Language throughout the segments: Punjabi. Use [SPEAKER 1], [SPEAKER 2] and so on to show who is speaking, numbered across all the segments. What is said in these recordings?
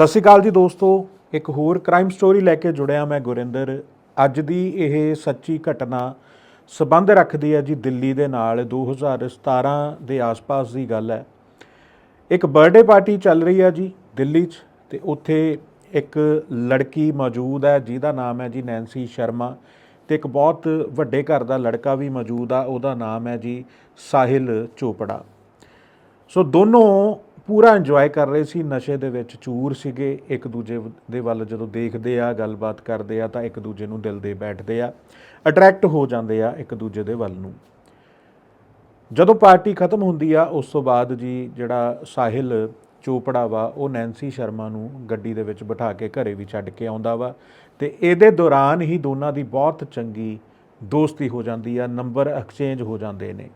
[SPEAKER 1] ਸਤਿ ਸ਼੍ਰੀ ਅਕਾਲ ਜੀ ਦੋਸਤੋ, ਇੱਕ ਹੋਰ ਕ੍ਰਾਈਮ ਸਟੋਰੀ ਲੈ ਕੇ ਜੁੜਿਆ ਮੈਂ ਗੁਰਿੰਦਰ। ਅੱਜ ਦੀ ਇਹ ਸੱਚੀ ਘਟਨਾ ਸਬੰਧ ਰੱਖਦੀ ਹੈ ਜੀ ਦਿੱਲੀ ਦੇ ਨਾਲ 2017 ਦੇ ਆਸ-ਪਾਸ ਦੀ ਗੱਲ ਹੈ। ਇੱਕ ਬਰਥਡੇ ਪਾਰਟੀ ਚੱਲ ਰਹੀ ਹੈ ਜੀ ਦਿੱਲੀ 'ਚ ਤੇ ਉੱਥੇ ਇੱਕ ਲੜਕੀ ਮੌਜੂਦ ਹੈ, ਜਿਹਦਾ ਨਾਮ ਹੈ ਜੀ ਨੈਂਸੀ ਸ਼ਰਮਾ ਤੇ ਇੱਕ ਬਹੁਤ ਵੱਡੇ ਘਰ ਦਾ ਲੜਕਾ ਵੀ ਮੌਜੂਦ ਆ, ਉਹਦਾ ਨਾਮ ਹੈ ਜੀ ਸਾਹਿਲ ਚੋਪੜਾ। ਸੋ ਦੋਨੋਂ ਪੂਰਾ ਇੰਜੋਏ ਕਰ ਰਹੇ ਸੀ, ਨਸ਼ੇ ਦੇ ਵਿੱਚ ਚੂਰ ਸੀਗੇ, ਇੱਕ ਦੂਜੇ ਵ- ਦੇ ਵੱਲ ਜਦੋਂ ਦੇਖਦੇ ਆ, ਗੱਲਬਾਤ ਕਰਦੇ ਆ, ਤਾਂ ਇੱਕ ਦੂਜੇ ਨੂੰ ਦਿਲ ਦੇ ਬੈਠਦੇ ਆ ਅਟਰੈਕਟ ਹੋ ਜਾਂਦੇ ਆ ਇੱਕ ਦੂਜੇ ਦੇ ਵੱਲ ਨੂੰ। ਜਦੋਂ ਪਾਰਟੀ ਖਤਮ ਹੁੰਦੀ ਆ, ਉਸ ਤੋਂ ਬਾਅਦ ਜੀ ਜਿਹੜਾ ਸਾਹਿਲ ਚੋਪੜਾ ਵਾ, ਉਹ ਨੈਂਸੀ ਸ਼ਰਮਾ ਨੂੰ ਗੱਡੀ ਦੇ ਵਿੱਚ ਬਿਠਾ ਕੇ ਘਰੇ ਵੀ ਛੱਡ ਕੇ ਆਉਂਦਾ ਵਾ, ਤੇ ਇਹਦੇ ਦੌਰਾਨ ਹੀ ਦੋਨਾਂ ਦੀ ਬਹੁਤ ਚੰਗੀ ਦੋਸਤੀ ਹੋ ਜਾਂਦੀ ਆ, ਨੰਬਰ ਐਕਸਚੇਂਜ ਹੋ ਜਾਂਦੇ ਨੇ।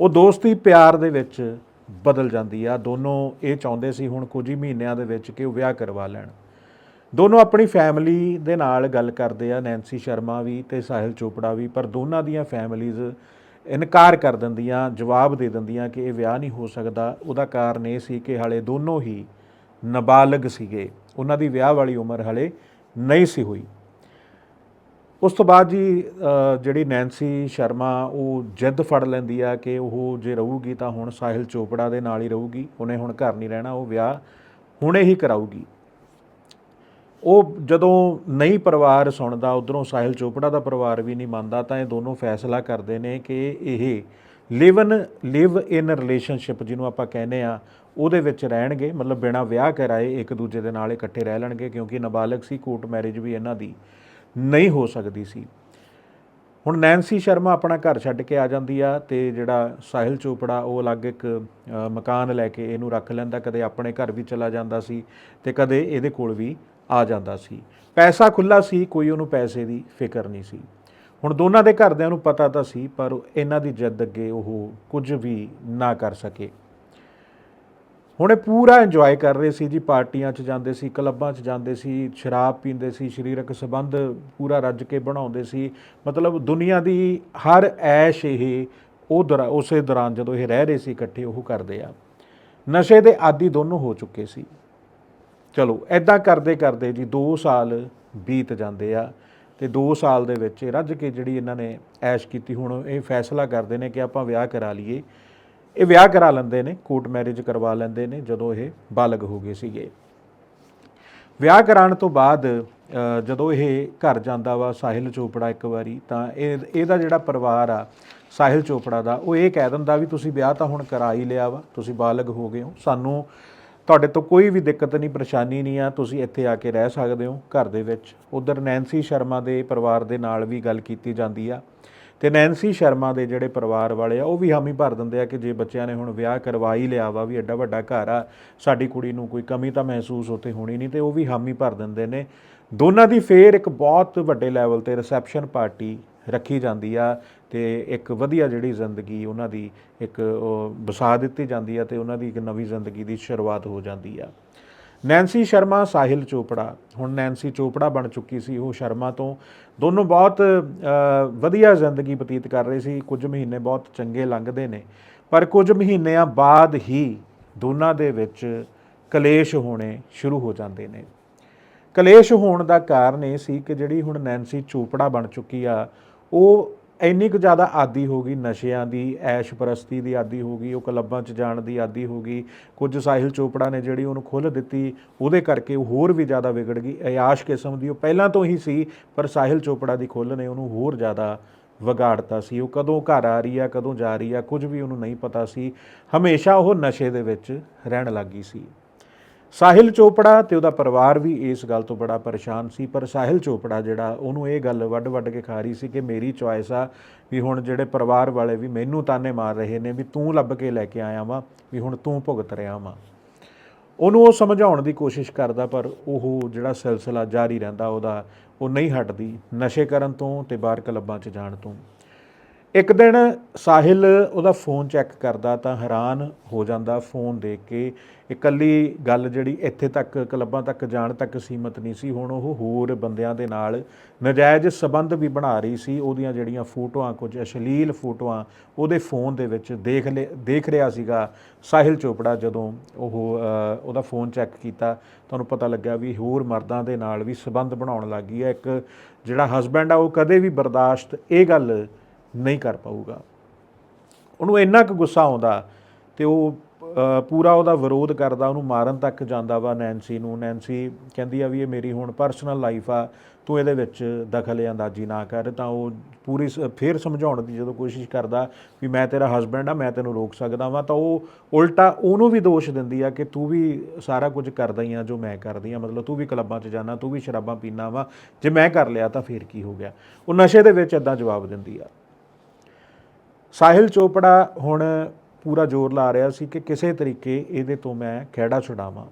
[SPEAKER 1] ਉਹ ਦੋਸਤੀ ਪਿਆਰ ਦੇ ਵਿੱਚ ਬਦਲ ਜਾਂਦੀ ਆ। ਦੋਨੋਂ ਇਹ ਚਾਹੁੰਦੇ ਸੀ ਹੁਣ ਕੁਝ ਹੀ ਮਹੀਨਿਆਂ ਦੇ ਵਿੱਚ ਕਿ ਉਹ ਵਿਆਹ ਕਰਵਾ ਲੈਣ। ਦੋਨੋਂ ਆਪਣੀ ਫੈਮਿਲੀ ਦੇ ਨਾਲ ਗੱਲ ਕਰਦੇ ਆ ਨੈਂਸੀ ਸ਼ਰਮਾ ਵੀ ਤੇ ਸਾਹਿਲ ਚੋਪੜਾ ਵੀ, ਪਰ ਦੋਨਾਂ ਦੀਆਂ ਫੈਮਿਲੀਜ਼ ਇਨਕਾਰ ਕਰ ਦਿੰਦੀਆਂ, ਜਵਾਬ ਦੇ ਦਿੰਦੀਆਂ ਕਿ ਇਹ ਵਿਆਹ ਨਹੀਂ ਹੋ ਸਕਦਾ। ਉਹਦਾ ਕਾਰਨ ਇਹ ਸੀ ਕਿ ਹਲੇ ਦੋਨੋਂ ਹੀ ਨਾਬਾਲਗ ਸੀਗੇ। ਉਹਨਾਂ ਦੀ ਵਿਆਹ ਵਾਲੀ ਉਮਰ ਹਲੇ ਨਹੀਂ ਸੀ ਹੋਈ। ਉਸ ਤੋਂ ਬਾਅਦ ਜੀ ਜਿਹੜੀ ਨੈਂਸੀ ਸ਼ਰਮਾ, ਉਹ ਜਿੱਦ ਫੜ ਲੈਂਦੀ ਆ ਕਿ ਉਹ ਜੇ ਰਹੂਗੀ ਤਾਂ ਹੁਣ ਸਾਹਿਲ ਚੋਪੜਾ ਦੇ ਨਾਲ ਹੀ ਰਹੂਗੀ, ਉਹਨੇ ਹੁਣ ਘਰ ਨਹੀਂ ਰਹਿਣਾ, ਉਹ ਵਿਆਹ ਹੁਣੇ ਹੀ ਕਰਾਊਗੀ। ਉਹ ਜਦੋਂ ਨਹੀਂ ਪਰਿਵਾਰ ਸੁਣਦਾ, ਉਧਰੋਂ ਸਾਹਿਲ ਚੋਪੜਾ ਦਾ ਪਰਿਵਾਰ ਵੀ ਨਹੀਂ ਮੰਨਦਾ, ਤਾਂ ਇਹ ਦੋਨੋਂ ਫੈਸਲਾ ਕਰਦੇ ਨੇ ਕਿ ਇਹ ਲਿਵ ਇਨ ਲਿਵ ਇਨ ਰਿਲੇਸ਼ਨਸ਼ਿਪ ਜਿਹਨੂੰ ਆਪਾਂ ਕਹਿੰਦੇ ਆ, ਉਹਦੇ ਵਿੱਚ ਰਹਿਣਗੇ, ਮਤਲਬ ਬਿਨਾਂ ਵਿਆਹ ਕਰਾਏ ਇੱਕ ਦੂਜੇ ਦੇ ਨਾਲ ਇਕੱਠੇ ਰਹਿ ਲੈਣਗੇ, ਕਿਉਂਕਿ ਨਾਬਾਲਗ ਸੀ ਕੋਰਟ ਮੈਰਿਜ ਵੀ ਇਹਨਾਂ ਦੀ। ਨਹੀਂ ਹੋ ਸਕਦੀ ਸੀ। ਹੁਣ ਨੈਂਸੀ ਸ਼ਰਮਾ ਆਪਣਾ ਘਰ ਛੱਡ ਕੇ ਆ ਜਾਂਦੀ ਆ ਤੇ ਜਿਹੜਾ ਸਾਹਿਲ ਚੋਪੜਾ, ਉਹ ਅਲੱਗ ਇੱਕ ਮਕਾਨ ਲੈ ਕੇ ਇਹਨੂੰ ਰੱਖ ਲੈਂਦਾ, ਕਦੇ ਆਪਣੇ ਘਰ ਵੀ ਚਲਾ ਜਾਂਦਾ ਸੀ ਤੇ ਕਦੇ ਇਹਦੇ ਕੋਲ ਵੀ ਆ ਜਾਂਦਾ ਸੀ। ਪੈਸਾ ਖੁੱਲਾ ਸੀ, ਕੋਈ ਉਹਨੂੰ ਪੈਸੇ ਦੀ ਫਿਕਰ ਨਹੀਂ ਸੀ। ਹੁਣ ਦੋਨਾਂ ਦੇ ਘਰਦਿਆਂ ਨੂੰ ਪਤਾ ਤਾਂ ਸੀ, ਪਰ ਇਹਨਾਂ ਦੀ ਜਿੱਦ ਅੱਗੇ ਉਹ ਕੁਝ ਵੀ ਨਾ ਕਰ ਸਕੇ। ਹੁਣ ਇਹ ਪੂਰਾ ਇੰਜੋਏ ਕਰ ਰਹੇ ਸੀ ਜੀ, ਪਾਰਟੀਆਂ 'ਚ ਜਾਂਦੇ ਸੀ, ਕਲੱਬਾਂ 'ਚ ਜਾਂਦੇ ਸੀ, ਸ਼ਰਾਬ ਪੀਂਦੇ ਸੀ, ਸਰੀਰਕ ਸੰਬੰਧ ਪੂਰਾ ਰੱਜ ਕੇ ਬਣਾਉਂਦੇ ਸੀ। ਮਤਲਬ ਦੁਨੀਆ ਦੀ ਹਰ ਐਸ਼ ਇਹ, ਉਹ ਦੌਰਾ- ਉਸੇ ਦੌਰਾਨ ਜਦੋਂ ਇਹ ਰਹਿ ਰਹੇ ਸੀ ਇਕੱਠੇ, ਉਹ ਕਰਦੇ ਆ। ਨਸ਼ੇ ਦੇ ਆਦੀ ਦੋਨੋਂ ਹੋ ਚੁੱਕੇ ਸੀ। ਚਲੋ ਐਦਾਂ ਕਰਦੇ ਕਰਦੇ ਜੀ 2 ਸਾਲ ਬੀਤ ਜਾਂਦੇ ਆ ਤੇ 2 ਸਾਲ ਦੇ ਵਿੱਚ ਰੱਜ ਕੇ ਜਿਹੜੀ ਇਹਨਾਂ ਨੇ ਐਸ਼ ਕੀਤੀ, ਹੁਣ ਇਹ ਫੈਸਲਾ ਕਰਦੇ ਨੇ ਕਿ ਆਪਾਂ ਵਿਆਹ ਕਰਾ ਲਈਏ। ਇਹ ਵਿਆਹ ਕਰਾ ਲੈਂਦੇ ਨੇ ਕੋਰਟ ਮੈਰਿਜ ਕਰਵਾ ਲੈਂਦੇ ਨੇ, ਜਦੋਂ ਇਹ ਬਾਲਗ ਹੋ ਗਏ ਸੀਗੇ। ਵਿਆਹ ਕਰਾਉਣ ਤੋਂ ਬਾਅਦ ਜਦੋਂ ਇਹ ਘਰ ਜਾਂਦਾ ਵਾ ਸਾਹਿਲ ਚੋਪੜਾ ਇੱਕ ਵਾਰੀ, ਤਾਂ ਇਹ, ਇਹਦਾ ਜਿਹੜਾ ਪਰਿਵਾਰ ਆ, ਸਾਹਿਲ ਚੋਪੜਾ ਦਾ, ਉਹ ਇਹ ਕਹਿ ਦਿੰਦਾ ਵੀ ਤੁਸੀਂ ਵਿਆਹ ਤਾਂ ਹੁਣ ਕਰਾ ਹੀ ਲਿਆ ਵਾ, ਤੁਸੀਂ ਬਾਲਗ ਹੋ ਗਏ ਹੋ। ਸਾਨੂੰ ਤੁਹਾਡੇ ਤੋਂ ਕੋਈ ਵੀ ਦਿੱਕਤ ਨਹੀਂ, ਪਰੇਸ਼ਾਨੀ ਨਹੀਂ ਆ, ਤੁਸੀਂ ਇੱਥੇ ਆ ਕੇ ਰਹਿ ਸਕਦੇ ਹੋ ਘਰ ਦੇ ਵਿੱਚ। ਉਧਰ ਨੈਂਸੀ ਸ਼ਰਮਾ ਦੇ ਪਰਿਵਾਰ ਦੇ ਨਾਲ ਵੀ ਗੱਲ ਕੀਤੀ ਜਾਂਦੀ ਆ। ਤੇ ਨੈਂਸੀ ਸ਼ਰਮਾ ਦੇ ਜਿਹੜੇ ਪਰਿਵਾਰ ਵਾਲੇ ਆ, ਉਹ ਵੀ ਹਾਮੀ ਭਰ ਦਿੰਦੇ ਆ ਕਿ ਜੇ ਬੱਚਿਆਂ ਨੇ ਹੁਣ ਵਿਆਹ ਕਰਵਾ ਹੀ ਲਿਆ ਵਾ, ਵੀ ਐਡਾ ਵੱਡਾ ਘਰ ਆ, ਸਾਡੀ ਕੁੜੀ ਨੂੰ ਕੋਈ ਕਮੀ ਤਾਂ ਮਹਿਸੂਸ ਉੱਥੇ ਹੋਣੀ ਨਹੀਂ ਤੇ ਉਹ ਵੀ ਹਾਮੀ ਭਰ ਦਿੰਦੇ ਨੇ। ਦੋਨਾਂ ਦੀ ਫੇਰ ਇੱਕ ਬਹੁਤ ਵੱਡੇ ਲੈਵਲ ਤੇ ਰਿਸੈਪਸ਼ਨ ਪਾਰਟੀ ਰੱਖੀ ਜਾਂਦੀ ਆ ਤੇ ਇੱਕ ਵਧੀਆ ਜਿਹੜੀ ਜ਼ਿੰਦਗੀ ਉਹਨਾਂ ਦੀ ਇੱਕ ਵਸਾ ਦਿੱਤੀ ਜਾਂਦੀ ਆ ਤੇ ਉਹਨਾਂ ਦੀ ਇੱਕ ਨਵੀਂ ਜ਼ਿੰਦਗੀ ਦੀ ਸ਼ੁਰੂਆਤ ਹੋ ਜਾਂਦੀ ਆ। ਨੈਂਸੀ ਸ਼ਰਮਾ ਸਾਹਿਲ ਚੋਪੜਾ। ਹੁਣ ਨੈਂਸੀ ਚੋਪੜਾ ਬਣ ਚੁੱਕੀ ਸੀ, ਉਹ ਸ਼ਰਮਾ ਤੋਂ। ਦੋਨੋਂ ਬਹੁਤ ਵਧੀਆ ਜ਼ਿੰਦਗੀ ਬਤੀਤ ਕਰ ਰਹੇ ਸੀ। ਕੁਝ ਮਹੀਨੇ ਬਹੁਤ ਚੰਗੇ ਲੰਘਦੇ ਨੇ। ਪਰ ਕੁਝ ਮਹੀਨਿਆਂ ਬਾਅਦ ਹੀ ਦੋਨਾਂ ਦੇ ਵਿੱਚ ਕਲੇਸ਼ ਹੋਣੇ ਸ਼ੁਰੂ ਹੋ ਜਾਂਦੇ ਨੇ। ਕਲੇਸ਼ ਹੋਣ ਦਾ ਕਾਰਨ ਇਹ ਸੀ ਕਿ ਜਿਹੜੀ ਹੁਣ ਨੈਂਸੀ ਚੋਪੜਾ ਬਣ ਚੁੱਕੀ ਆ, ਉਹ ਇੰਨੀ ਕੁ ਜ਼ਿਆਦਾ ਆਦੀ ਹੋ ਗਈ, ਨਸ਼ਿਆਂ ਦੀ, ਐਸ਼ ਪਰਸਤੀ ਦੀ ਆਦੀ ਹੋ ਗਈ, ਉਹ ਕਲੱਬਾਂ 'ਚ ਜਾਣ ਦੀ ਆਦੀ ਹੋ ਗਈ। ਕੁਝ ਸਾਹਿਲ ਚੋਪੜਾ ਨੇ ਜਿਹੜੀ ਉਹਨੂੰ ਖੁੱਲ੍ਹ ਦਿੱਤੀ, ਉਹਦੇ ਕਰਕੇ ਉਹ ਹੋਰ ਵੀ ਜ਼ਿਆਦਾ ਵਿਗੜ ਗਈ। ਅਯਾਸ਼ ਕਿਸਮ ਦੀ ਉਹ ਪਹਿਲਾਂ ਤੋਂ ਹੀ ਸੀ, ਪਰ ਸਾਹਿਲ ਚੋਪੜਾ ਦੀ ਖੁੱਲ੍ਹ ਨੇ ਉਹਨੂੰ ਹੋਰ ਜ਼ਿਆਦਾ ਵਿਗਾੜਤਾ ਸੀ। ਉਹ ਕਦੋਂ ਘਰ ਆ ਰਹੀ ਆ, ਕਦੋਂ ਜਾ ਰਹੀ ਆ, ਕੁਝ ਵੀ ਉਹਨੂੰ ਨਹੀਂ ਪਤਾ ਸੀ। ਹਮੇਸ਼ਾ ਉਹ ਨਸ਼ੇ ਦੇ ਵਿੱਚ ਰਹਿਣ ਲੱਗੀ ਸੀ। ਸਾਹਿਲ ਚੋਪੜਾ ਤੇ ਉਹਦਾ ਪਰਿਵਾਰ ਵੀ ਇਸ ਗੱਲ ਤੋਂ ਬੜਾ ਪਰੇਸ਼ਾਨ ਸੀ, ਪਰ ਸਾਹਿਲ ਚੋਪੜਾ ਜਿਹੜਾ ਉਹਨੂੰ ਇਹ ਗੱਲ ਵੱਡ ਵੱਡ ਕੇ ਖਾ ਰਹੀ ਸੀ ਕਿ ਮੇਰੀ ਚੁਆਇਸ ਆ ਵੀ ਹੁਣ ਜਿਹੜੇ ਪਰਿਵਾਰ ਵਾਲੇ ਵੀ ਮੈਨੂੰ ਤਾਨੇ ਮਾਰ ਰਹੇ ਨੇ ਵੀ ਤੂੰ ਲੱਭ ਕੇ ਲੈ ਕੇ ਆਇਆ ਵਾਂ, ਵੀ ਹੁਣ ਤੂੰ ਭੁਗਤ ਰਿਹਾ ਵਾਂ। ਉਹਨੂੰ ਉਹ ਸਮਝਾਉਣ ਦੀ ਕੋਸ਼ਿਸ਼ ਕਰਦਾ, ਪਰ ਉਹ ਜਿਹੜਾ ਸਿਲਸਿਲਾ ਜਾਰੀ ਰਹਿੰਦਾ ਉਹਦਾ, ਉਹ ਨਹੀਂ ਹਟਦੀ ਨਸ਼ੇ ਕਰਨ ਤੋਂ ਤੇ ਬਾਹਰ ਕਲੱਬਾਂ 'ਚ ਜਾਣ ਤੋਂ। ਇੱਕ ਦਿਨ ਸਾਹਿਲ ਉਹਦਾ ਫੋਨ ਚੈੱਕ ਕਰਦਾ ਤਾਂ ਹੈਰਾਨ ਹੋ ਜਾਂਦਾ ਫੋਨ ਦੇਖ ਕੇ। ਇਕੱਲੀ ਗੱਲ ਜਿਹੜੀ ਇੱਥੇ ਤੱਕ, ਕਲੱਬਾਂ ਤੱਕ ਜਾਣ ਤੱਕ ਸੀਮਤ ਨਹੀਂ ਸੀ। ਹੁਣ ਉਹ ਹੋਰ ਬੰਦਿਆਂ ਦੇ ਨਾਲ ਨਜਾਇਜ਼ ਸਬੰਧ ਵੀ ਬਣਾ ਰਹੀ ਸੀ। ਉਹਦੀਆਂ ਜਿਹੜੀਆਂ ਫੋਟੋਆਂ, ਕੁਝ ਅਸ਼ਲੀਲ ਫੋਟੋਆਂ ਉਹਦੇ ਫੋਨ ਦੇ ਵਿੱਚ ਦੇਖ ਲਿ- ਦੇਖ ਰਿਹਾ ਸੀਗਾ ਸਾਹਿਲ ਚੋਪੜਾ ਜਦੋਂ ਉਹ ਉਹਦਾ ਫੋਨ ਚੈੱਕ ਕੀਤਾ। ਤੁਹਾਨੂੰ ਪਤਾ ਲੱਗਿਆ ਵੀ ਹੋਰ ਮਰਦਾਂ ਦੇ ਨਾਲ ਵੀ ਸਬੰਧ ਬਣਾਉਣ ਲੱਗੀ ਹੈ। ਇੱਕ ਜਿਹੜਾ ਹਸਬੈਂਡ ਆ ਉਹ ਕਦੇ ਵੀ ਬਰਦਾਸ਼ਤ, ਇਹ ਗੱਲ ਨਹੀਂ ਕਰ ਪਾਊਗਾ। ਉਹਨੂੰ ਇੰਨਾ ਕੁ ਗੁੱਸਾ ਆਉਂਦਾ ਤੇ ਉਹ ਪੂਰਾ ਉਹਦਾ ਵਿਰੋਧ ਕਰਦਾ, ਉਹਨੂੰ ਮਾਰਨ ਤੱਕ ਜਾਂਦਾ ਵਾ ਨੈਂਸੀ ਨੂੰ। ਨੈਂਸੀ ਕਹਿੰਦੀ ਆ ਵੀ ਇਹ ਮੇਰੀ ਹੁਣ ਪਰਸਨਲ ਲਾਈਫ ਆ, ਤੂੰ ਇਹਦੇ ਵਿੱਚ ਦਖਲ ਅੰਦਾਜ਼ੀ ਨਾ ਕਰ। ਤਾਂ ਉਹ ਪੂਰੀ ਸ- ਫੇਰ ਸਮਝਾਉਣ ਦੀ ਜਦੋਂ ਕੋਸ਼ਿਸ਼ ਕਰਦਾ ਵੀ ਮੈਂ ਤੇਰਾ ਹਸਬੈਂਡ ਆ, ਮੈਂ ਤੈਨੂੰ ਰੋਕ ਸਕਦਾ ਵਾਂ। ਤਾਂ ਉਹ ਉਲਟਾ ਉਹਨੂੰ ਵੀ ਦੋਸ਼ ਦਿੰਦੀ ਆ ਕਿ ਤੂੰ ਵੀ ਸਾਰਾ ਕੁਝ ਕਰਦਾ ਹੀ ਆ ਜੋ ਮੈਂ ਕਰਦੀ ਆ। ਮਤਲਬ ਤੂੰ ਵੀ ਕਲੱਬਾਂ 'ਚ ਜਾਣਾ, ਤੂੰ ਵੀ ਸ਼ਰਾਬਾਂ ਪੀਣਾ ਵਾ। ਜੇ ਮੈਂ ਕਰ ਲਿਆ ਤਾਂ ਫੇਰ ਕੀ ਹੋ ਗਿਆ? ਉਹ ਨਸ਼ੇ ਦੇ ਵਿੱਚ ਇਦਾਂ ਜਵਾਬ ਦਿੰਦੀ ਆ। ਸਾਹਿਲ ਚੋਪੜਾ ਹੁਣ ਪੂਰਾ ਜ਼ੋਰ ਲਾ ਰਿਹਾ ਸੀ ਕਿ ਕਿਸੇ ਤਰੀਕੇ ਇਹਦੇ ਤੋਂ ਮੈਂ ਖਹਿੜਾ ਛੁਡਾਵਾਂ।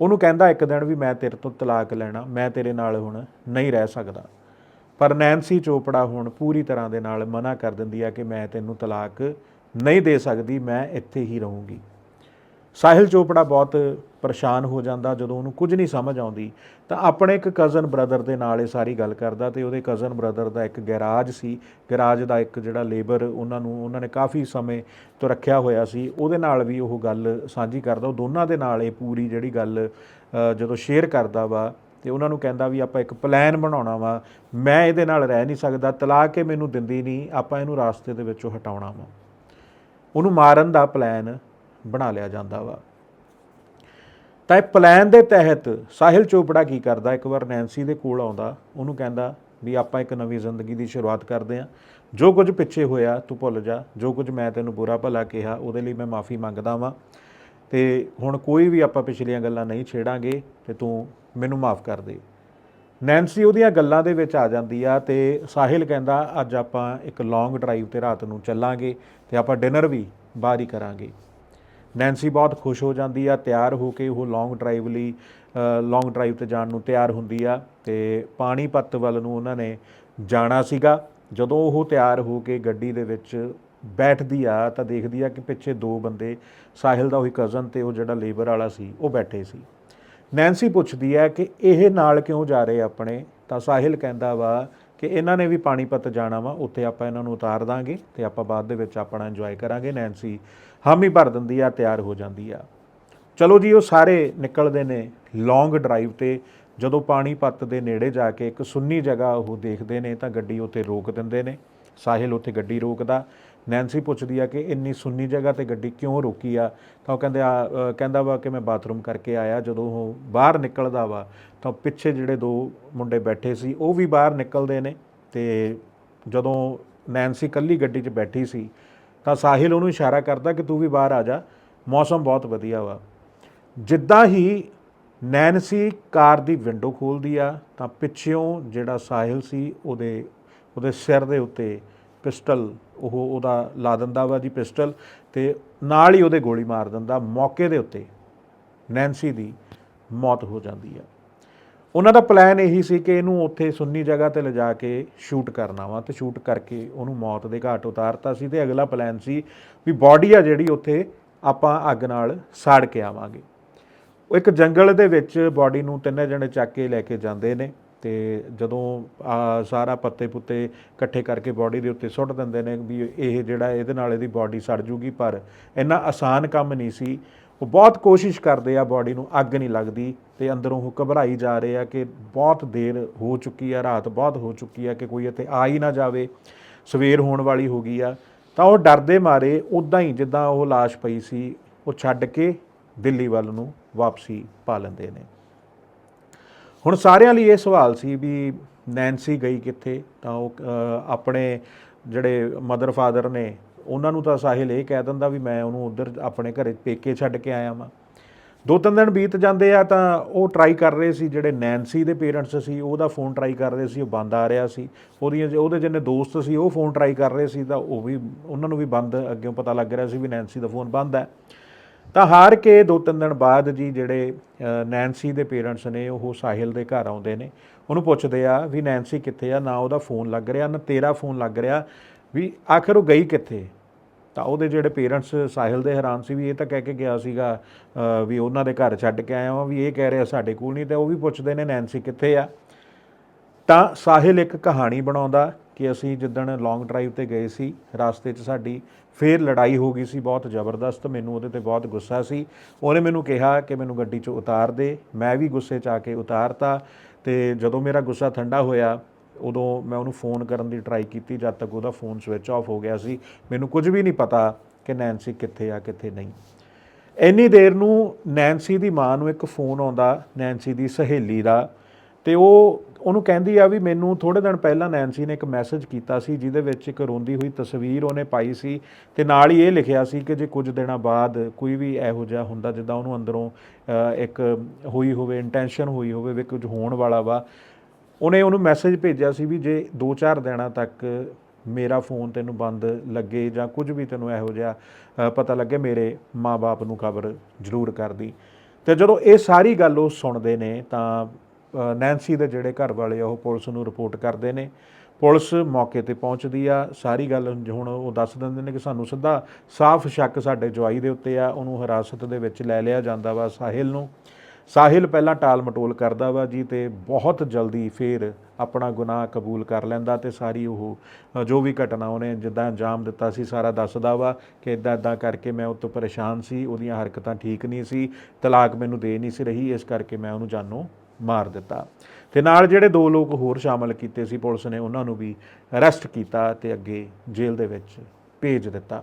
[SPEAKER 1] ਉਹਨੂੰ ਕਹਿੰਦਾ ਇੱਕ ਦਿਨ ਵੀ ਮੈਂ ਤੇਰੇ ਤੋਂ ਤਲਾਕ ਲੈਣਾ, ਮੈਂ ਤੇਰੇ ਨਾਲ ਹੁਣ ਨਹੀਂ ਰਹਿ ਸਕਦਾ। ਪਰ ਨੈਂਸੀ ਚੋਪੜਾ ਹੁਣ ਪੂਰੀ ਤਰ੍ਹਾਂ ਦੇ ਨਾਲ ਮਨਾ ਕਰ ਦਿੰਦੀ ਆ ਕਿ ਮੈਂ ਤੈਨੂੰ ਤਲਾਕ ਨਹੀਂ ਦੇ ਸਕਦੀ, ਮੈਂ ਇੱਥੇ ਹੀ ਰਹੂੰਗੀ। ਸਾਹਿਲ ਚੋਪੜਾ ਬਹੁਤ ਪਰੇਸ਼ਾਨ ਹੋ ਜਾਂਦਾ, ਜਦੋਂ ਉਹਨੂੰ ਕੁਝ ਨਹੀਂ ਸਮਝ ਆਉਂਦੀ, ਤਾਂ ਆਪਣੇ ਇੱਕ ਕਜ਼ਨ ਬ੍ਰਦਰ ਦੇ ਨਾਲ ਇਹ ਸਾਰੀ ਗੱਲ ਕਰਦਾ ਤੇ ਉਹਦੇ ਕਜ਼ਨ ਬ੍ਰਦਰ ਦਾ ਇੱਕ ਗੈਰਾਜ ਸੀ ਗੈਰਾਜ ਦਾ ਇੱਕ ਜਿਹੜਾ ਲੇਬਰ ਉਹਨਾਂ ਨੂੰ, ਉਹਨਾਂ ਨੇ ਕਾਫੀ ਸਮੇਂ ਤੋਂ ਰੱਖਿਆ ਹੋਇਆ ਸੀ, ਉਹਦੇ ਨਾਲ ਵੀ ਉਹ ਗੱਲ ਸਾਂਝੀ ਕਰਦਾ, ਉਹ ਦੋਨਾਂ ਦੇ ਨਾਲ ਇਹ ਪੂਰੀ ਜਿਹੜੀ ਗੱਲ ਜਦੋਂ ਸ਼ੇਅਰ ਕਰਦਾ ਵਾ, ਤੇ ਉਹਨਾਂ ਨੂੰ ਕਹਿੰਦਾ ਵੀ ਆਪਾਂ ਇੱਕ ਪਲਾਨ ਬਣਾਉਣਾ ਵਾ, ਮੈਂ ਇਹਦੇ ਨਾਲ ਰਹਿ ਨਹੀਂ ਸਕਦਾ, ਤਲਾਕ ਇਹ ਮੈਨੂੰ ਦਿੰਦੀ ਨਹੀਂ, ਆਪਾਂ ਇਹਨੂੰ ਰਾਸਤੇ ਦੇ ਵਿੱਚੋਂ ਹਟਾਉਣਾ ਵਾ। ਉਹਨੂੰ ਮਾਰਨ ਦਾ ਪਲਾਨ ਬਣਾ ਲਿਆ ਜਾਂਦਾ ਵਾ। ਤਾਂ ਇਹ ਪਲਾਨ ਦੇ ਤਹਿਤ ਸਾਹਿਲ ਚੋਪੜਾ ਕੀ ਕਰਦਾ? ਇੱਕ ਵਾਰ ਨੈਂਸੀ ਦੇ ਕੋਲ ਆਉਂਦਾ, ਉਹਨੂੰ ਕਹਿੰਦਾ ਵੀ ਆਪਾਂ ਇੱਕ ਨਵੀਂ ਜ਼ਿੰਦਗੀ ਦੀ ਸ਼ੁਰੂਆਤ ਕਰਦੇ ਹਾਂ। ਜੋ ਕੁਝ ਪਿੱਛੇ ਹੋਇਆ, ਤੂੰ ਭੁੱਲ ਜਾ। ਜੋ ਕੁਝ ਮੈਂ ਤੈਨੂੰ ਬੁਰਾ ਭਲਾ ਕਿਹਾ, ਉਹਦੇ ਲਈ ਮੈਂ ਮਾਫੀ ਮੰਗਦਾ ਵਾਂ। ਤੇ ਹੁਣ ਕੋਈ ਵੀ ਆਪਾਂ ਪਿਛਲੀਆਂ ਗੱਲਾਂ ਨਹੀਂ ਛੇੜਾਂਗੇ, ਤੇ ਤੂੰ ਮੈਨੂੰ ਮਾਫ ਕਰ ਦੇ। ਨੈਂਸੀ ਉਹਦੀਆਂ ਗੱਲਾਂ ਦੇ ਵਿੱਚ ਆ ਜਾਂਦੀ ਆ ਤੇ ਸਾਹਿਲ ਕਹਿੰਦਾ, ਅੱਜ ਆਪਾਂ ਇੱਕ ਲੌਂਗ ਡਰਾਈਵ ਤੇ ਰਾਤ ਨੂੰ ਚੱਲਾਂਗੇ ਤੇ ਆਪਾਂ ਡਿਨਰ ਵੀ ਬਾਹਰ ਹੀ ਕਰਾਂਗੇ। ਨੈਂਸੀ ਬਹੁਤ ਖੁਸ਼ ਹੋ ਜਾਂਦੀ ਆ, ਤਿਆਰ ਹੋ ਕੇ ਉਹ ਲੌਂਗ ਡਰਾਈਵ ਲਈ ਲੌਂਗ ਡਰਾਈਵ ਤੇ ਜਾਣ ਨੂੰ ਤਿਆਰ ਹੁੰਦੀ ਆ ਤੇ ਪਾਣੀਪਤ ਵੱਲ ਨੂੰ ਉਹਨਾਂ ਨੇ ਜਾਣਾ ਸੀਗਾ। ਜਦੋਂ ਉਹ ਤਿਆਰ ਹੋ ਕੇ ਗੱਡੀ ਦੇ ਵਿੱਚ ਬੈਠਦੀ ਆ ਤਾਂ ਦੇਖਦੀ ਆ ਕਿ ਪਿੱਛੇ ਦੋ ਬੰਦੇ, ਸਾਹਿਲ ਦਾ ਉਹੀ ਕਜ਼ਨ ਤੇ ਉਹ ਜਿਹੜਾ ਲੇਬਰ ਵਾਲਾ ਸੀ, ਉਹ ਬੈਠੇ ਸੀ। ਨੈਂਸੀ ਪੁੱਛਦੀ ਹੈ ਕਿ ਇਹ ਨਾਲ ਕਿਉਂ ਜਾ ਰਹੇ ਆਪਣੇ? ਤਾਂ ਸਾਹਿਲ ਕਹਿੰਦਾ ਵਾ ਕਿ ਇਹਨਾਂ ਨੇ ਵੀ ਪਾਣੀਪਤ ਜਾਣਾ ਵਾ, ਉੱਥੇ ਆਪਾਂ ਇਹਨਾਂ ਨੂੰ ਉਤਾਰ ਦਾਂਗੇ ਤੇ ਆਪਾਂ ਬਾਅਦ ਦੇ ਵਿੱਚ ਆਪਣਾ ਇੰਜੋਏ ਕਰਾਂਗੇ ਨੈਂਸੀ ਹਾਮੀ ਭਰ ਦਿੰਦੀ ਆ, ਤਿਆਰ ਹੋ ਜਾਂਦੀ ਆ। ਚਲੋ ਜੀ, ਉਹ ਸਾਰੇ ਨਿਕਲਦੇ ਨੇ ਲੌਂਗ ਡਰਾਈਵ ਤੇ, ਜਦੋਂ ਪਾਣੀਪਤ ਦੇ ਨੇੜੇ ਜਾ ਕੇ ਇੱਕ ਸੁੰਨੀ ਜਗ੍ਹਾ ਉਹ ਦੇਖਦੇ ਨੇ ਤਾਂ ਗੱਡੀ ਉੱਥੇ ਰੋਕ ਦਿੰਦੇ ਨੇ, ਸਾਹਿਲ ਉੱਥੇ ਗੱਡੀ ਰੋਕਦਾ ਨੈਂਸੀ ਪੁੱਛਦੀ ਆ ਕਿ ਇੰਨੀ ਸੁੰਨੀ ਜਗ੍ਹਾ ਤੇ ਗੱਡੀ ਕਿਉਂ ਰੋਕੀ ਆ? ਤਾਂ ਉਹ ਕਹਿੰਦੇ ਆ ਕਹਿੰਦਾ ਵਾ ਕਿ ਮੈਂ ਬਾਥਰੂਮ ਕਰਕੇ ਆਇਆ, ਜਦੋਂ ਉਹ ਬਾਹਰ ਨਿਕਲਦਾ ਵਾ, ਤਾਂ ਪਿੱਛੇ ਜਿਹੜੇ ਦੋ ਮੁੰਡੇ ਬੈਠੇ ਸੀ, ਉਹ ਵੀ ਬਾਹਰ ਨਿਕਲਦੇ ਨੇ ਤੇ ਜਦੋਂ ਨੈਂਸੀ ਕੱਲੀ ਗੱਡੀ 'ਚ ਬੈਠੀ ਸੀ, ਤਾਂ ਸਾਹਿਲ ਉਹਨੂੰ ਇਸ਼ਾਰਾ ਕਰਦਾ ਕਿ ਤੂੰ ਵੀ ਬਾਹਰ ਆ ਜਾ, ਮੌਸਮ ਬਹੁਤ ਵਧੀਆ ਵਾ। ਜਿੱਦਾਂ ਹੀ ਨੈਨਸੀ ਕਾਰ ਦੀ ਵਿੰਡੋ ਖੋਲਦੀ ਆ, ਤਾਂ ਪਿੱਛਿਓਂ ਜਿਹੜਾ ਸਾਹਿਲ ਸੀ, ਉਹਦੇ ਉਹਦੇ ਸਿਰ ਦੇ ਉੱਤੇ ਪਿਸਟਲ, ਉਹ ਉਹਦਾ ਲਾ ਦਿੰਦਾ ਵਾ ਜੀ ਪਿਸਟਲ ਤੇ ਨਾਲ ਹੀ ਉਹਦੇ ਗੋਲੀ ਮਾਰ ਦਿੰਦਾ। ਮੌਕੇ ਦੇ ਉੱਤੇ ਨੈਂਸੀ ਦੀ ਮੌਤ ਹੋ ਜਾਂਦੀ ਆ। ਉਹਨਾਂ ਦਾ ਪਲਾਨ ਇਹੀ ਸੀ ਕਿ ਇਹਨੂੰ ਉੱਥੇ ਸੁੰਨੀ ਜਗ੍ਹਾ ਤੇ ਲਿਜਾ ਕੇ ਸ਼ੂਟ ਕਰਨਾ ਵਾ ਤੇ ਸ਼ੂਟ ਕਰਕੇ ਉਹਨੂੰ ਮੌਤ ਦੇ ਘਾਟ ਉਤਾਰਤਾ ਸੀ ਤੇ ਅਗਲਾ ਪਲਾਨ ਸੀ ਵੀ ਬਾਡੀ ਆ ਜਿਹੜੀ ਉੱਥੇ ਆਪਾਂ ਅੱਗ ਨਾਲ ਸਾੜ ਕੇ ਆਵਾਂਗੇ। ਉਹ ਇੱਕ ਜੰਗਲ ਦੇ ਵਿੱਚ ਬਾਡੀ ਨੂੰ ਤਿੰਨੇ ਜਣੇ ਚੱਕ ਕੇ ਲੈ ਕੇ ਜਾਂਦੇ ਨੇ। ਤੇ ਜਦੋਂ ਸਾਰਾ ਪੱਤੇ ਪੁੱਤੇ ਇਕੱਠੇ ਕਰਕੇ ਬਾਡੀ ਦੇ ਉੱਤੇ ਸੁੱਟ ਦਿੰਦੇ ਨੇ ਵੀ ਇਹ ਜਿਹੜਾ ਇਹਦੇ ਨਾਲ ਇਹਦੀ ਬਾਡੀ ਸੜ ਜੂਗੀ, ਪਰ ਇੰਨਾ ਆਸਾਨ ਕੰਮ ਨਹੀਂ ਸੀ। ਉਹ ਬਹੁਤ ਕੋਸ਼ਿਸ਼ ਕਰਦੇ ਆ ਬਾਡੀ ਨੂੰ, ਅੱਗ ਨਹੀਂ ਲੱਗਦੀ ਤੇ ਅੰਦਰੋਂ ਉਹ ਘਬਰਾਈ ਜਾ ਰਹੇ ਆ ਕਿ ਬਹੁਤ ਦੇਰ ਹੋ ਚੁੱਕੀ ਆ, ਰਾਤ ਬਹੁਤ ਹੋ ਚੁੱਕੀ ਆ ਕਿ ਕੋਈ ਇੱਥੇ ਆ ਹੀ ਨਾ ਜਾਵੇ। ਸਵੇਰ ਹੋਣ ਵਾਲੀ ਹੋ ਗਈ ਆ। ਤਾਂ ਉਹ ਡਰਦੇ ਮਾਰੇ ਉਦਾਂ ਹੀ ਜਿੱਦਾਂ ਉਹ ਲਾਸ਼ ਪਈ ਸੀ, ਉਹ ਛੱਡ ਕੇ ਦਿੱਲੀ ਵੱਲ ਨੂੰ ਵਾਪਸੀ ਪਾ ਲੈਂਦੇ ਨੇ। ਹੁਣ ਸਾਰਿਆਂ ਲਈ ਇਹ ਸਵਾਲ ਸੀ ਵੀ ਨੈਂਸੀ ਗਈ ਕਿੱਥੇ? ਤਾਂ ਉਹ ਆਪਣੇ ਜਿਹੜੇ ਮਦਰ ਫਾਦਰ ਨੇ, ਉਹਨਾਂ ਨੂੰ ਤਾਂ ਸਾਹਿਲ ਇਹ ਕਹਿ ਦਿੰਦਾ ਵੀ ਮੈਂ ਉਹਨੂੰ ਉਧਰ ਆਪਣੇ ਘਰੇ ਪੇਕੇ ਛੱਡ ਕੇ ਆਇਆ ਵਾਂ। ਦੋ ਤਿੰਨ ਦਿਨ ਬੀਤ ਜਾਂਦੇ ਆ ਤਾਂ ਉਹ ਟਰਾਈ ਕਰ ਰਹੇ ਸੀ, ਜਿਹੜੇ ਨੈਂਸੀ ਦੇ ਪੇਰੈਂਟਸ ਸੀ, ਉਹਦਾ ਫੋਨ ਟਰਾਈ ਕਰ ਰਹੇ ਸੀ, ਉਹ ਬੰਦ ਆ ਰਿਹਾ ਸੀ। ਉਹਦੀਆਂ ਉਹਦੇ ਜਿੰਨੇ ਦੋਸਤ ਸੀ, ਉਹ ਫੋਨ ਟਰਾਈ ਕਰ ਰਹੇ ਸੀ ਤਾਂ ਉਹ ਵੀ, ਉਹਨਾਂ ਨੂੰ ਵੀ ਬੰਦ ਅੱਗੇ ਪਤਾ ਲੱਗ ਰਿਹਾ ਸੀ ਵੀ ਨੈਂਸੀ ਦਾ ਫੋਨ ਬੰਦ ਹੈ। ਤਾਂ ਹਾਰ ਕੇ ਦੋ ਤਿੰਨ ਦਿਨ ਬਾਅਦ ਜੀ ਜਿਹੜੇ ਅ, ਨੈਂਸੀ ਦੇ ਪੇਰੈਂਟਸ ਨੇ ਉਹ ਸਾਹਿਲ ਦੇ ਘਰ ਆਉਂਦੇ ਨੇ। ਉਹਨੂੰ ਪੁੱਛਦੇ ਆ ਵੀ ਨੈਂਸੀ ਕਿੱਥੇ ਆ? ਨਾ ਉਹਦਾ ਫੋਨ ਲੱਗ ਰਿਹਾ ਨਾ ਤੇਰਾ ਫੋਨ ਲੱਗ ਰਿਹਾ ਵੀ ਆਖਰ ਉਹ ਗਈ ਕਿੱਥੇ? ਤਾਂ ਉਹਦੇ ਜਿਹੜੇ ਪੇਰੈਂਟਸ ਸਾਹਿਲ ਦੇ ਹੈਰਾਨ ਸੀ ਵੀ ਇਹ ਤਾਂ ਕਹਿ ਕੇ ਗਿਆ ਸੀਗਾ ਵੀ ਉਹਨਾਂ ਦੇ ਘਰ ਛੱਡ ਕੇ ਆਇਆ ਹਾਂ ਵੀ ਇਹ ਕਹਿ ਰਿਹਾ ਸਾਡੇ ਕੋਲ ਨਹੀਂ ਤੇ ਉਹ ਵੀ ਪੁੱਛਦੇ ਨੇ ਨੈਂਸੀ ਕਿੱਥੇ ਆ? ਤਾਂ ਸਾਹਿਲ ਇੱਕ ਕਹਾਣੀ ਬਣਾਉਂਦਾ ਕਿ ਅਸੀਂ ਜਿੱਦਣ ਲੌਂਗ ਡਰਾਈਵ ਤੇ ਗਏ ਸੀ, ਰਾਸਤੇ 'ਚ ਸਾਡੀ ਫੇਰ ਲੜਾਈ ਹੋ ਗਈ ਸੀ, ਬਹੁਤ ਜ਼ਬਰਦਸਤ, ਮੈਨੂੰ ਉਹਦੇ ਤੇ ਬਹੁਤ ਗੁੱਸਾ ਸੀ। ਉਹਨੇ ਮੈਨੂੰ ਕਿਹਾ ਕਿ ਮੈਨੂੰ ਗੱਡੀ 'ਚੋਂ ਉਤਾਰ ਦੇ, ਮੈਂ ਵੀ ਗੁੱਸੇ 'ਚ ਆ ਕੇ ਉਤਾਰਤਾ ਤੇ ਜਦੋਂ ਮੇਰਾ ਗੁੱਸਾ ਠੰਡਾ ਹੋਇਆ, ਉਦੋਂ ਮੈਂ ਉਹਨੂੰ ਫੋਨ ਕਰਨ ਦੀ ਟਰਾਈ ਕੀਤੀ, ਜਦ ਤੱਕ ਉਹਦਾ ਫੋਨ ਸਵਿਚ ਆਫ ਹੋ ਗਿਆ ਸੀ। ਮੈਨੂੰ ਕੁਝ ਵੀ ਨਹੀਂ ਪਤਾ ਕਿ ਨੈਂਸੀ ਕਿੱਥੇ ਆ, ਕਿੱਥੇ ਨਹੀਂ। ਇੰਨੀ ਦੇਰ ਨੂੰ ਨੈਂਸੀ ਦੀ ਮਾਂ ਨੂੰ ਇੱਕ ਫੋਨ ਆਉਂਦਾ ਨੈਂਸੀ ਦੀ ਸਹੇਲੀ ਦਾ ਤੇ ਉਹ ਉਹਨੂੰ ਕਹਿੰਦੀ ਆ ਵੀ ਮੈਨੂੰ ਥੋੜੇ ਦਿਨ ਪਹਿਲਾਂ ਨੈਂਸੀ ਨੇ ਇੱਕ ਮੈਸੇਜ ਕੀਤਾ ਸੀ, ਜਿਹਦੇ ਵਿੱਚ ਇੱਕ ਰੋਂਦੀ ਹੋਈ ਤਸਵੀਰ ਉਹਨੇ ਪਾਈ ਸੀ ਤੇ ਨਾਲ ਹੀ ਇਹ ਲਿਖਿਆ ਸੀ ਕਿ ਜੇ ਕੁਝ ਦਿਨਾਂ ਬਾਅਦ ਕੋਈ ਵੀ ਇਹੋ ਜਿਹਾ ਹੁੰਦਾ, ਜਿੱਦਾਂ ਉਹਨੂੰ ਅੰਦਰੋਂ ਇੱਕ ਹੋਈ ਹੋਵੇ ਇੰਟੈਂਸ਼ਨ ਹੋਈ ਹੋਵੇ ਵੀ ਕੁਝ ਹੋਣ ਵਾਲਾ ਵਾ, ਉਹਨੇ ਉਹਨੂੰ ਮੈਸੇਜ ਭੇਜਿਆ ਸੀ ਵੀ ਜੇ 2-4 ਦਿਨਾਂ ਤੱਕ ਮੇਰਾ ਫੋਨ ਤੈਨੂੰ ਬੰਦ ਲੱਗੇ ਜਾਂ ਕੁਝ ਵੀ ਤੈਨੂੰ ਇਹੋ ਜਿਹਾ ਪਤਾ ਲੱਗੇ, ਮੇਰੇ ਮਾਪੇ ਨੂੰ ਖਬਰ ਜ਼ਰੂਰ ਕਰਦੀ ਤੇ ਜਦੋਂ ਇਹ ਸਾਰੀ ਗੱਲ ਉਹ ਸੁਣਦੇ ਨੇ ਤਾਂ ਨੈਂਸੀ ਦੇ ਜਿਹੜੇ ਘਰ ਵਾਲੇ ਆ, ਉਹ ਪੁਲਿਸ ਨੂੰ ਰਿਪੋਰਟ ਕਰਦੇ ਨੇ। ਪੁਲਿਸ ਮੌਕੇ ਤੇ ਪਹੁੰਚਦੀ ਆ। ਸਾਰੀ ਗੱਲ ਹੁਣ ਉਹ ਦੱਸ ਦਿੰਦੇ ਨੇ ਕਿ ਸਾਨੂੰ ਸਿੱਧਾ ਸਾਫ਼ ਸ਼ੱਕ ਸਾਡੇ ਜਵਾਈ ਦੇ ਉੱਤੇ ਆ। ਉਹਨੂੰ ਹਿਰਾਸਤ ਦੇ ਵਿੱਚ ਲੈ ਲਿਆ ਜਾਂਦਾ ਵਾ ਸਾਹਿਲ ਨੂੰ। ਸਾਹਿਲ ਪਹਿਲਾਂ ਟਾਲ ਮਟੋਲ ਕਰਦਾ ਵਾ ਜੀ ਤੇ ਬਹੁਤ ਜਲਦੀ ਫੇਰ ਆਪਣਾ ਗੁਨਾਹ ਕਬੂਲ ਕਰ ਲੈਂਦਾ ਤੇ ਸਾਰੀ ਉਹ ਜੋ ਵੀ ਘਟਨਾ ਉਹਨੇ ਜਿੱਦਾਂ ਅੰਜਾਮ ਦਿੱਤਾ ਸੀ ਸਾਰਾ ਦੱਸਦਾ ਵਾ ਕਿ ਇਦਾਂ ਇਦਾਂ ਕਰਕੇ ਮੈਂ ਉਹ ਤੋਂ ਪਰੇਸ਼ਾਨ ਸੀ, ਉਹਦੀਆਂ ਹਰਕਤਾਂ ਠੀਕ ਨਹੀਂ ਸੀ, ਤਲਾਕ ਮੈਨੂੰ ਦੇ ਨਹੀਂ ਸੀ ਰਹੀ, ਇਸ ਕਰਕੇ ਮੈਂ ਉਹਨੂੰ ਜਾਨੋਂ ਮਾਰ ਦਿੱਤਾ। ਤੇ ਨਾਲ ਜਿਹੜੇ ਦੋ ਲੋਕ ਹੋਰ ਸ਼ਾਮਲ ਕੀਤੇ ਸੀ, ਪੁਲਿਸ ਨੇ ਉਹਨਾਂ ਨੂੰ ਵੀ ਅਰੈਸਟ ਕੀਤਾ ਤੇ ਅੱਗੇ ਜੇਲ੍ਹ ਦੇ ਵਿੱਚ ਭੇਜ ਦਿੱਤਾ।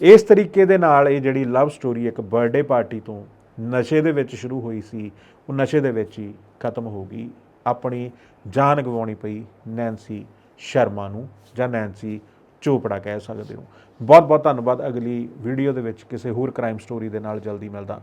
[SPEAKER 1] ਇਸ ਤਰੀਕੇ ਦੇ ਨਾਲ ਇਹ ਜਿਹੜੀ ਲਵ ਸਟੋਰੀ ਇੱਕ ਬਰਥਡੇ ਪਾਰਟੀ ਤੋਂ ਨਸ਼ੇ ਦੇ ਵਿੱਚ ਸ਼ੁਰੂ ਹੋਈ ਸੀ, ਉਹ ਨਸ਼ੇ ਦੇ ਵਿੱਚ ਹੀ ਖਤਮ ਹੋ ਗਈ। ਆਪਣੀ ਜਾਨ ਗਵਾਉਣੀ ਪਈ ਨੈਂਸੀ ਸ਼ਰਮਾ ਨੂੰ, ਜਾਂ ਨੈਂਸੀ ਚੋਪੜਾ ਕਹਿ ਸਕਦੇ ਹੋ। ਬਹੁਤ ਬਹੁਤ ਧੰਨਵਾਦ। ਅਗਲੀ ਵੀਡੀਓ ਦੇ ਵਿੱਚ ਕਿਸੇ ਹੋਰ ਕ੍ਰਾਈਮ ਸਟੋਰੀ ਦੇ ਨਾਲ ਜਲਦੀ ਮਿਲਦਾ।